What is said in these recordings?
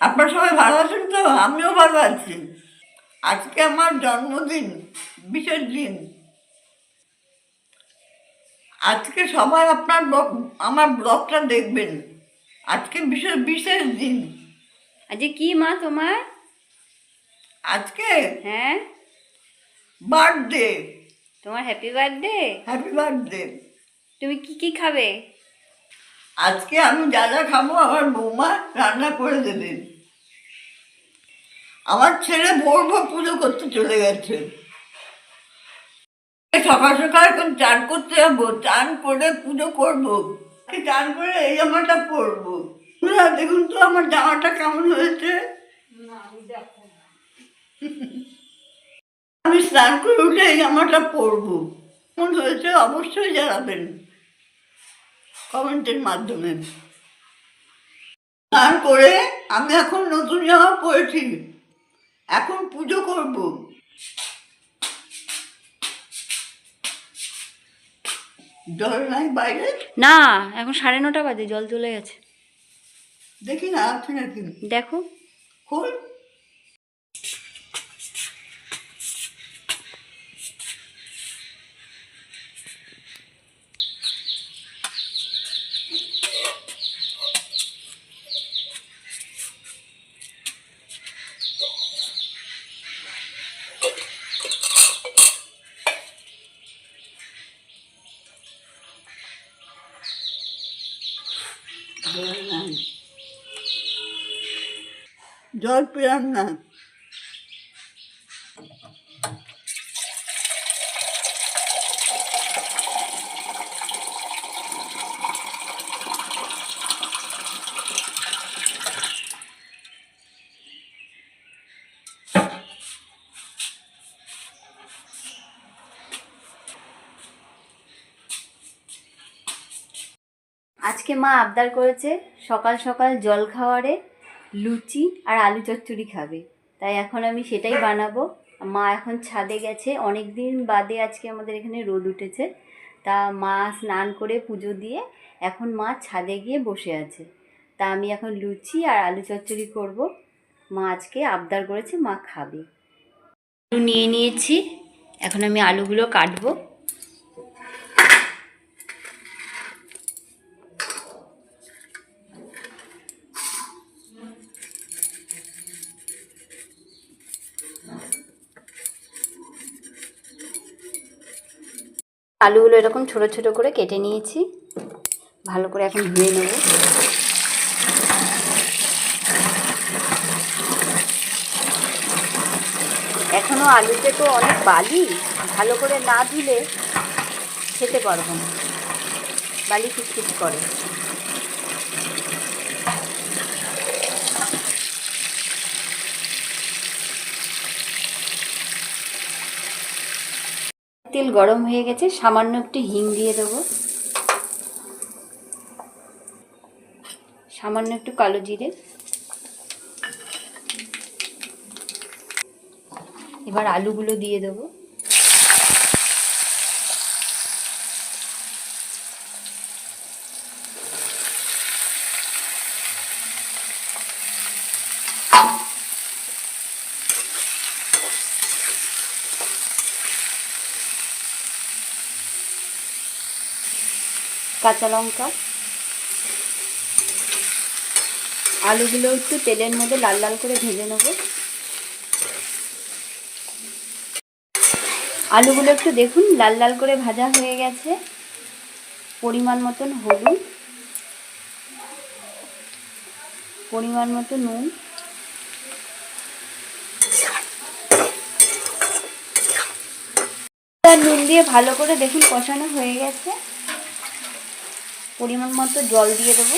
আপনার সবাই ভালো আছেন তো? আমিও ভালো আছি। আজকে আমার জন্মদিন বিশেষ দিন। আজকে সবাই আপনার আমার ব্লগটা দেখবেন। আজকে বিশেষ বিশেষ দিন। আজকে কি মা তোমার? আজকে হ্যাঁ। বার্থডে। তোমার হ্যাপি বার্থডে? Happy birthday. তুমি কি কি খাবে? আজকে আমি যা যা খাব আমার বৌমা রান্না করে দেবেন আমার ছেলে ভোর ভোর পুজো করতে চলে গেছে। সকাল সকাল এখন চান করতে যাব চান করে পুজো করব। চান করে এই জামাটা পরবো। দেখুন তো আমার জামাটা কেমন হয়েছে। আমি স্নান করে উঠে এই জামাটা পরবো। কেমন হয়েছে অবশ্যই জানাবেন। কমেন্টের মাধ্যমে। করে আমি এখন নতুন জামা পরেছি। এখন পুজো করব। জল নাই বাইরে? না এখন সাড়ে নটা বাজে জল চলে গেছে। দেখি না আছে নাকি? দেখো। খোল। জল পেলাম না। আজকে মা আবদার করেছে সকাল সকাল জল খাওয়ারে। লুচি আর আলু চচ্চড়ি খাবে। তাই এখন আমি সেটাই বানাবো। মা এখন ছাদে গেছে। অনেক দিন বাদে আজকে আমাদের এখানে রোদ উঠেছে। তা মা স্নান করে পুজো দিয়ে এখন মা ছাদে গিয়ে বসে আছে। তা আমি এখন লুচি আর আলু চচ্চড়ি করব। মা আজকে আবদার করেছে মা খাবে। আলু নিয়ে নিয়েছি। এখন আমি আলুগুলো কাটবো। আলুগুলো এরকম ছোট ছোট করে কেটে নিয়েছি। ভালো করে এখন ধুয়ে নেব। এখনও আলুতে তো অনেক বালি, ভালো করে না ধুলে খেতে পারব না। বালি কিচকিচ করে। তেল গরম হয়ে গেছে, সামান্য একটু হিং দিয়ে দেবো। সামান্য একটু কালো জিরে। এবার আলুগুলো দিয়ে দেবো। কাঁচা লঙ্কা। আলুগুলো একটু তেলের মধ্যে লাল লাল করে ভেজে নেব। আলুগুলো একটু দেখুন, লাল লাল করে ভাজা হয়ে গেছে। পরিমাণ মতন হলুদ। পরিমাণ মতো নুন। নুন দিয়ে ভালো করে দেখুন কষানো হয়ে গেছে। পরিমাণ মতো জল দিয়ে দেবো।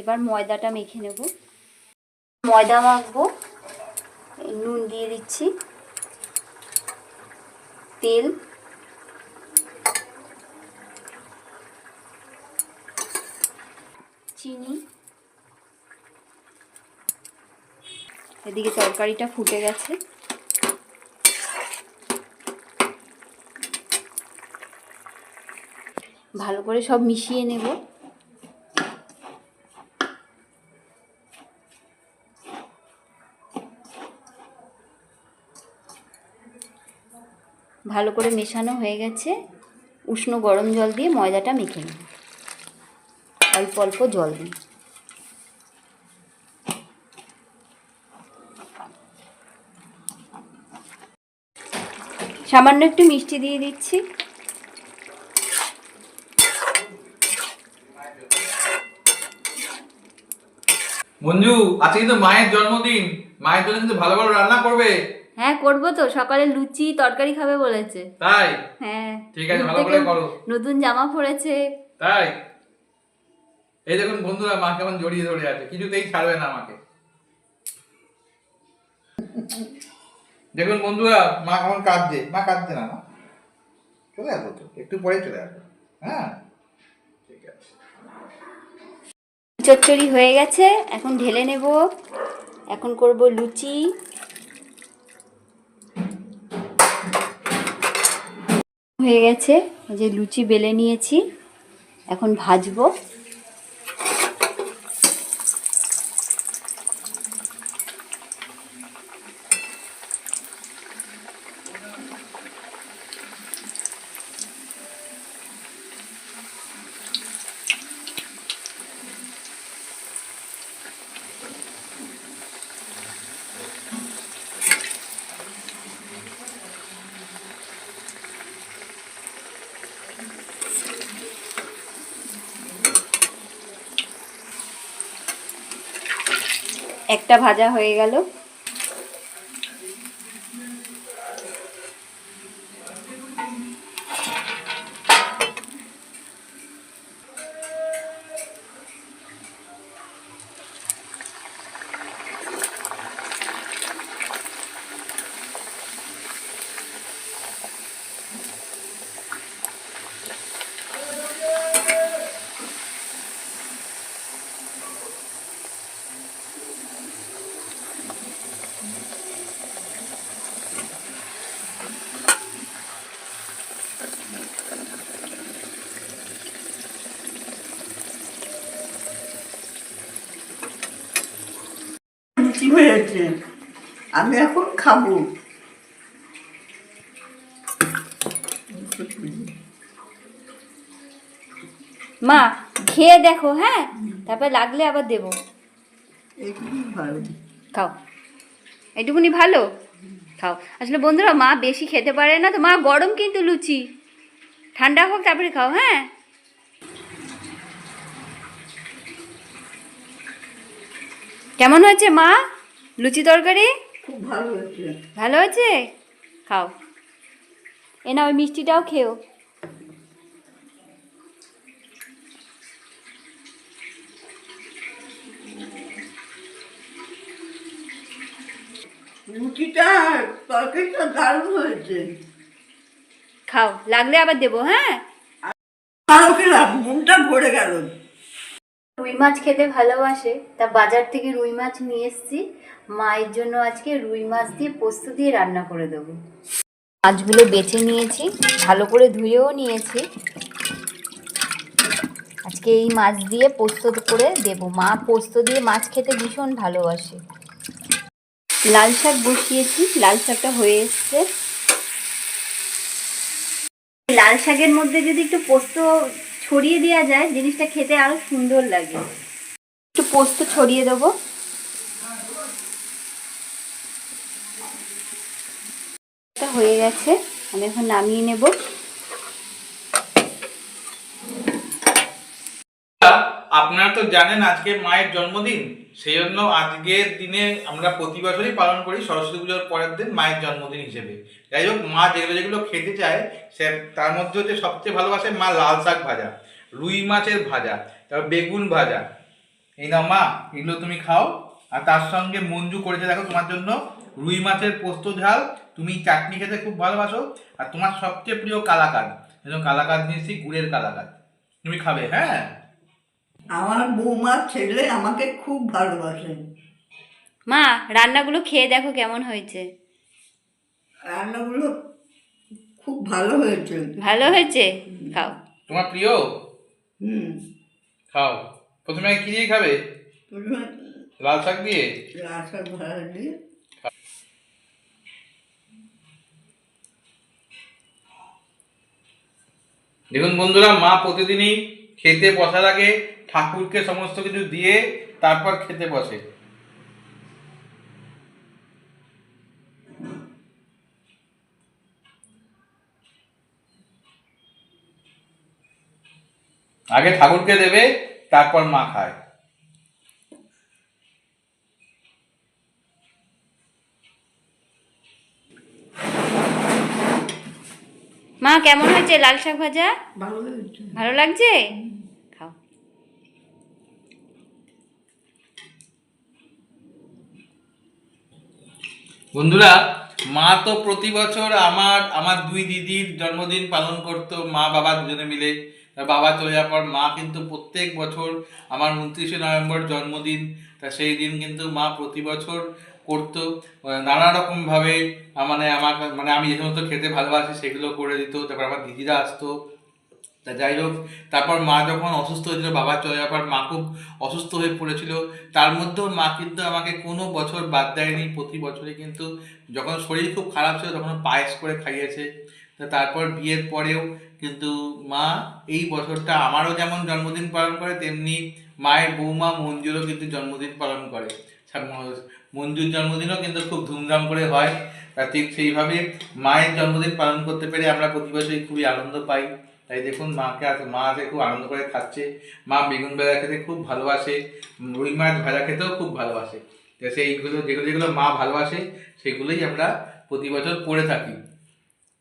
এবার ময়দাটা মেখে নেব। ময়দা মাখবো নুন দিয়ে দিচ্ছি। তেল। চিনি। এদিকে তরকারিটা ফুটে গেছে। ভালো করে সব মিশিয়ে নেব। ভালো করে মেশানো হয়ে গেছে। উষ্ণ গরম জল দিয়ে ময়দাটা মেখে নেব। অল্প অল্প জল দিই সামান্য একটু মিষ্টি দিয়ে দিচ্ছি। মঞ্জু আজকে কিন্তু মায়ের জন্মদিন। মায়ের জন্য কিন্তু ভালো ভালো রান্না করবে। হ্যাঁ করব তো। সকালে লুচি তরকারি খাবে বলেছে। তাই? হ্যাঁ। ঠিক আছে, ভালো করে করো। নতুন জামা পরেছে তাই? এই দেখুন বন্ধুরা মা কেমন জড়িয়ে ধরে আছে। কিছুতেই ছাড়বে না আমাকে। দেখুন বন্ধুরা মা কেমন কাঁদছে। মা কাঁদছে না চলে আসব তো। একটু পরে চলে আসব হ্যাঁ? ঠিক আছে। চচ্চড়ি হয়ে গেছে, এখন ঢেলে নেব। এখন করব লুচি। হয়ে গেছে যে লুচি বেলে নিয়েছি, এখন ভাজবো। একটা ভাজা হয়ে গেল লুচি হয়েছে আমি এখন খাব। মা খেয়ে দেখো হ্যাঁ? তারপর লাগলে আবার দেবো। খাও। এটুকুনি ভালো? খাও। আসলে বন্ধুরা মা বেশি খেতে পারে না তো মা গরম কিন্তু লুচি। ঠান্ডা হোক তারপরে খাও হ্যাঁ? কেমন হয়েছে মা? লুচি তরকারি? খুব ভালো হয়েছে ভালো হয়েছে? খাও। এ না ওই মিষ্টিটাও খেও। লুচিটা তরকারিটা দারুণ হয়েছে। খাও লাগলে আবার দেবো হ্যাঁ? খেলাম মনটা ভরে গেল। রুই মাছ খেতে ভালোবাসে, তা বাজার থেকে রুই মাছ নিয়ে এসেছি। মায়ের জন্য আজকে রুই মাছ দিয়ে পোস্ত দিয়ে রান্না করে দেবো। মাছগুলো বেছে নিয়েছি, ভালো করে ধুয়েও নিয়েছি। আজকে এই মাছ দিয়ে পোস্ত করে দেবো। মা পোস্ত দিয়ে মাছ খেতে ভীষণ ভালোবাসে। লাল শাক বসিয়েছি, লাল শাকটা হয়ে এসছে। লাল শাকের মধ্যে যদি একটু পোস্ত ছড়িয়ে দেওয়া যায়, জিনিসটা খেতে আরও সুন্দর লাগে। একটু পোস্ত ছড়িয়ে দেবো। হয়ে গেছে, আমি এখন নামিয়ে নেব। আপনারা তো জানেন আজকে মায়ের জন্মদিন সেই জন্য আজকের দিনে আমরা প্রতি বছরই পালন করি সরস্বতী পুজোর পরের দিন মায়ের জন্মদিন হিসেবে। যাই হোক, মা যেগুলো যেগুলো খেতে চায়, সে তার মধ্যে হচ্ছে সবচেয়ে ভালোবাসে মা লাল শাক ভাজা, রুই মাছের ভাজা, তারপর বেগুন ভাজা। এই নাও মা, এগুলো তুমি খাও। আর তার সঙ্গে মঞ্জু করেছে দেখো তোমার জন্য রুই মাছের পোস্ত ঝাল। তুমি চাটনি খেতে খুব ভালোবাসো। আর তোমার সবচেয়ে প্রিয় জন্য কালাকাদ নিয়েছি গুড়ের কালাকাদ। তুমি খাবে হ্যাঁ? আমার বৌমা ছেলে আমাকে খুব ভালোবাসে। মা রান্নাগুলো খেয়ে দেখো কেমন হয়েছে। রান্নাগুলো খুব ভালো হয়েছে। ভালো হয়েছে? খাও। তোমার প্রিয়? হুম। খাও। প্রথমে কি দিয়ে খাবে? প্রথমে লাল শাক দিয়ে? আশা ভাড়া দিয়ে। দেখুন বন্ধুরা মা প্রতিদিনই খেতে বসার আগে ঠাকুরকে সমস্ত কিছু দিয়ে তারপর খেতে বসে। আগে ঠাকুরকে দেবে তারপর মা খায়। মা কেমন হয়েছে লাল শাক ভাজা? ভালো লাগছে খাও বন্ধুরা, মা তো প্রতি বছর আমার আমার দুই দিদির জন্মদিন পালন করতো, মা, বাবা দুজনে মিলে। বাবা চলে যাওয়ার পর মা কিন্তু প্রত্যেক বছর আমার উনত্রিশে নভেম্বর জন্মদিন, তা সেই দিন কিন্তু মা প্রতি বছর করতো। নানা রকমভাবে মানে আমার মানে আমি যে সমস্ত খেতে ভালোবাসি সেগুলো করে দিত। তারপর আমার দিদিরা আসতো তা যাই হোক, তারপর মা যখন অসুস্থ হয়েছিল, বাবা চলে যাওয়ার পর মা খুব অসুস্থ হয়ে পড়েছিল। তার মধ্যেও মা কিন্তু আমাকে কোনো বছর বাদ দেয়নি, প্রতি বছরে কিন্তু। যখন শরীর খুব খারাপ ছিল, তখন পায়েস করে খাইয়েছে। তা তারপর বিয়ের পরেও কিন্তু মা এই বছরটা আমারও যেমন জন্মদিন পালন করে, তেমনি মায়ের বৌমা মঞ্জুরও কিন্তু জন্মদিন পালন করে। মঞ্জুর জন্মদিনও কিন্তু খুব ধুমধাম করে হয়। তা ঠিক সেইভাবে মায়ের জন্মদিন পালন করতে পেরে আমরা প্রতি বছরই খুবই আনন্দ পাই। তাই দেখুন মাকে আজ মা আজকে খুব আনন্দ করে খাচ্ছে। মা বেগুন ভাজা খেতে খুব ভালোবাসে। রুই মাছ ভাজা খেতেও খুব ভালোবাসে। তো সেইগুলো যেগুলো যেগুলো মা ভালোবাসে সেগুলোই আমরা প্রতি বছর করে থাকি।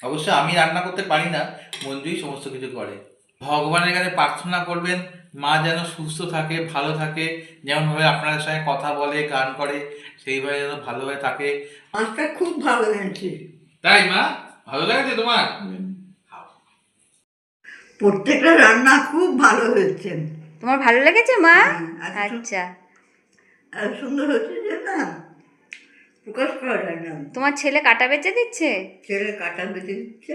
অবশ্য আমি রান্না করতে পারি না মঞ্জুই সমস্ত কিছু করে। ভগবানের কাছে প্রার্থনা করবেন মা যেন সুস্থ থাকে ভালো থাকে যেমনভাবে আপনাদের সঙ্গে কথা বলে গান করে সেইভাবে যেন ভালোভাবে থাকে। মাছটা খুব ভালো হয়েছে তাই মা? ভালো লাগছে তোমার? প্রত্যেকটা রান্না খুব ভালো হয়েছে। তোমার ভালো লেগেছে মা? আচ্ছা। আচ্ছা। সুন্দর হয়েছে যে না প্রকাশ করা যায় না। তোমার ছেলে কাটা বেচে দিচ্ছে? ছেলে কাটা বেঁচে দিচ্ছে।